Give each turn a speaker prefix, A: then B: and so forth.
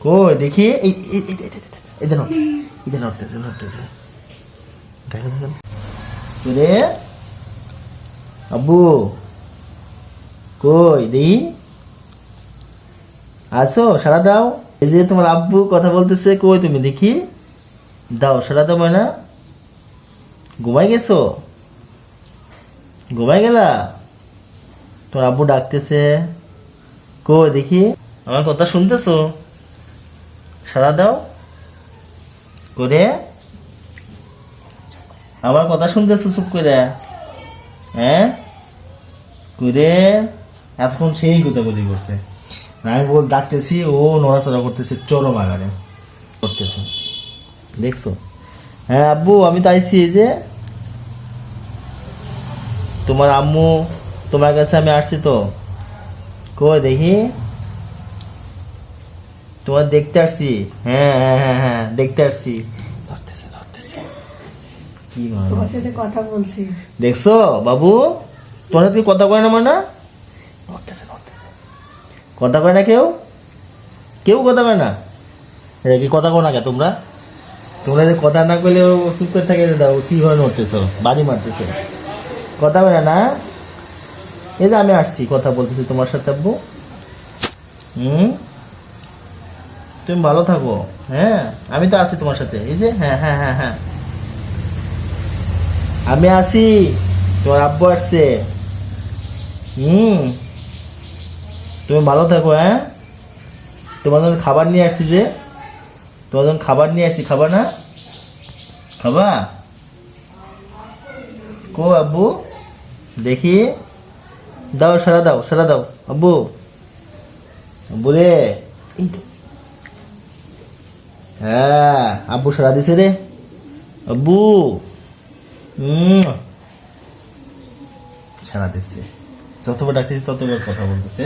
A: কই দেখি এই দেন নড়তেছে নড়তেছে দেখেন দেখেন রে আব্বু কই দেখি আছো সারা দাও এই যে তোমার আব্বু কথা বলতেছে কই তুমি দেখি দাও সারা দাও ময়না ঘুমাই গেছো ঘুমাই গেলা তোমার আব্বু ডাকতেছে কই দেখি আমার কথা শুনতেছো সারা দাও করে আমার কথা শুনতেছো, চুপ করে। হ্যাঁ? করে এতক্ষণ সেই কথা বলি করছে আমি বল ডাকতেছি, ও নড়াচড়া করতেছে, চরম আগারে করতেছে। দেখছ? হ্যাঁ আব্বু, আমি তো আইছি এই যে তোমার আম্মু তোমার কাছে আমি আসছি তো। কই দেখি? তোমার দেখতে আসছি। হ্যাঁ হ্যাঁ হ্যাঁ হ্যাঁ দেখতে আসছি। ধরতেছে ধরতেছে। কি মা
B: তোমার সাথে কথা বলছি।
A: দেখছ বাবু? তোমার সাথে কথা কয় না মানে? নড়তেছে, নড়তেছে। কথা কয় না কেউ? কেউ কথা কয় না? কি কথা কো না কে তোমরা? তোমরা যে কথা না কইলে ও চুপ করে থাকে দাও কীভাবে নড়তেছো বাড়ি মারতেছো। কথা না না? এই যে আমি আসছি কথা বলতেছি তোমার সাথে আব্বু। হুম? তুমি ভালো থাকো। হ্যাঁ আমি তো আছি তোমার সাথে। এই যে হ্যাঁ হ্যাঁ হ্যাঁ হ্যাঁ। আমি আছি, তোমার আব্বু আসছে। হুম। তুমি ভালো থাকো হ্যাঁ? তোমার জন্য খাবার নিয়ে আসছি যে। তোমার জন্য খাবার নিয়ে আসছি, খাবা না? খাবা? কো আব্বু, দেখি। দাও, সারা দাও সারা দাও। আব্বু বলে এই হ্যাঁ আব্বু সারা দিছে রে। আব্বু। হুম সারা দিচ্ছে যতবার ডাকতেছি ততবার কথা বলতেছে।